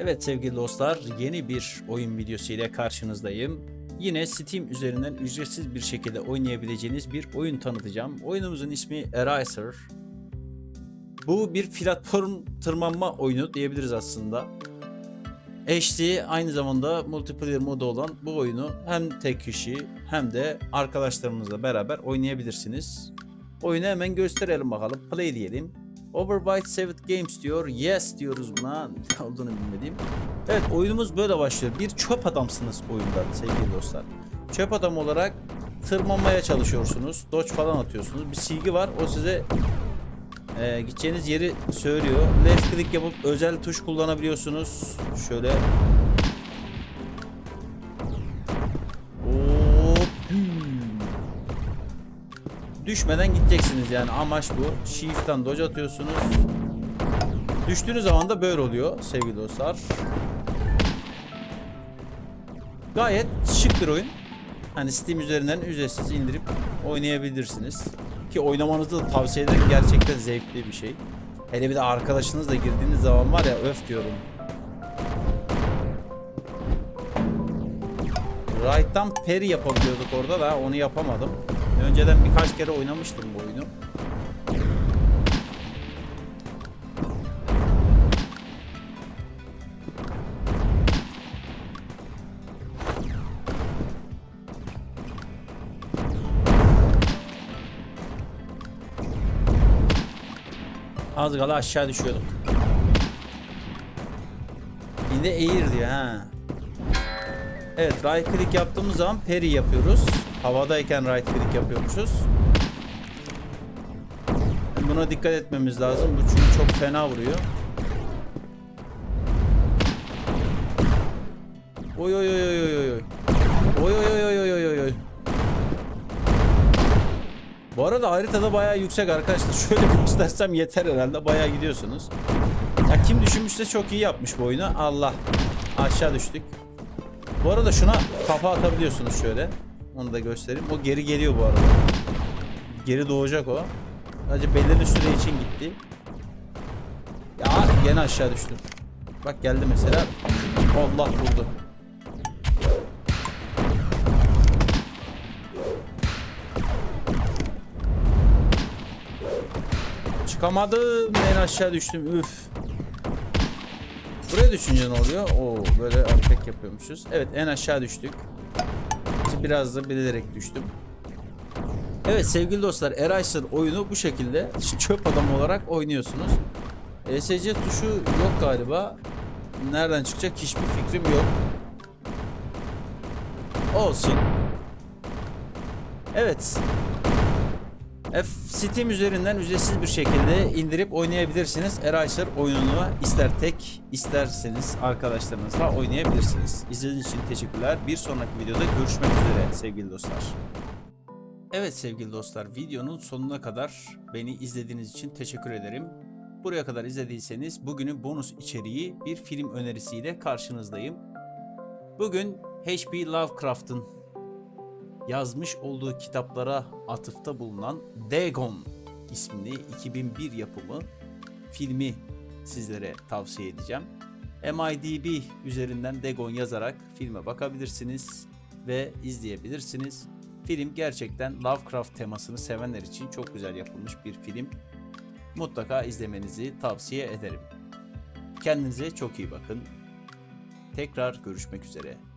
Evet sevgili dostlar yeni bir oyun videosu ile karşınızdayım. Yine Steam üzerinden ücretsiz bir şekilde oynayabileceğiniz bir oyun tanıtacağım. Oyunumuzun ismi Eraser. Bu bir platform tırmanma oyunu diyebiliriz aslında. HD aynı zamanda multiplayer modu olan bu oyunu hem tek kişi hem de arkadaşlarımızla beraber oynayabilirsiniz. Oyunu hemen gösterelim bakalım. Play diyelim. Overwhite Saved Games diyor. Yes diyoruz buna. Ne olduğunu bilmediğim. Evet oyunumuz böyle başlıyor. Bir çöp adamsınız oyunda sevgili dostlar. Çöp adam olarak tırmanmaya çalışıyorsunuz. Dodge falan atıyorsunuz. Bir silgi var. O size e, gideceğiniz yeri söylüyor. Left click yapıp özel tuş kullanabiliyorsunuz. Şöyle Düşmeden gideceksiniz yani amaç bu. Shift'ten dodge atıyorsunuz. Düştüğünüz zaman da böyle oluyor sevgili dostlar. Gayet şık bir oyun. Hani Steam üzerinden ücretsiz indirip oynayabilirsiniz. Ki oynamanızı da tavsiye ederim. Gerçekten zevkli bir şey. Hele bir de arkadaşınızla girdiğiniz zaman var ya öf diyorum. Right'tan parry yapabiliyorduk orada da onu yapamadım. Önceden birkaç kere oynamıştım bu oyunu. Az kala aşağı düşüyorduk. Yine eğir diyor ha. Evet right click yaptığımız zaman parry yapıyoruz. Havadayken right click yapıyormuşuz. Buna dikkat etmemiz lazım. Bu çünkü çok fena vuruyor. Oy oy oy oy oy oy. Oy oy oy oy oy oy oy. Bu arada haritada bayağı yüksek arkadaşlar. Şöyle göstersem yeter herhalde. Bayağı gidiyorsunuz. Ya kim düşünmüşse çok iyi yapmış bu oyunu. Allah. Aşağı düştük. Bu arada şuna kafa atabiliyorsunuz şöyle. Onu da göstereyim. O geri geliyor bu arada. Geri doğacak o. Sadece belirli süre için gitti. Ya gene aşağı düştüm. Bak geldi mesela. Allah vurdu. Çıkamadım. En aşağı düştüm. Üf. Buraya düşünce ne oluyor? Oo böyle atak yapıyormuşuz. Evet en aşağı düştük. Şimdi biraz da bilerek düştüm. Evet sevgili dostlar Eraser oyunu bu şekilde çöp adam olarak oynuyorsunuz. ESC tuşu yok galiba. Nereden çıkacak hiçbir fikrim yok. Olsun. Evet. F Steam üzerinden ücretsiz bir şekilde indirip oynayabilirsiniz. Eraser oyununu ister tek isterseniz arkadaşlarınızla oynayabilirsiniz. İzlediğiniz için teşekkürler. Bir sonraki videoda görüşmek üzere sevgili dostlar. Evet sevgili dostlar videonun sonuna kadar beni izlediğiniz için teşekkür ederim. Buraya kadar izlediyseniz bugünün bonus içeriği bir film önerisiyle karşınızdayım. Bugün H.P. Lovecraft'ın yazmış olduğu kitaplara atıfta bulunan Dagon isimli 2001 yapımı filmi sizlere tavsiye edeceğim. MIDB üzerinden Dagon yazarak filme bakabilirsiniz ve izleyebilirsiniz. Film gerçekten Lovecraft temasını sevenler için çok güzel yapılmış bir film. Mutlaka izlemenizi tavsiye ederim. Kendinize çok iyi bakın. Tekrar görüşmek üzere.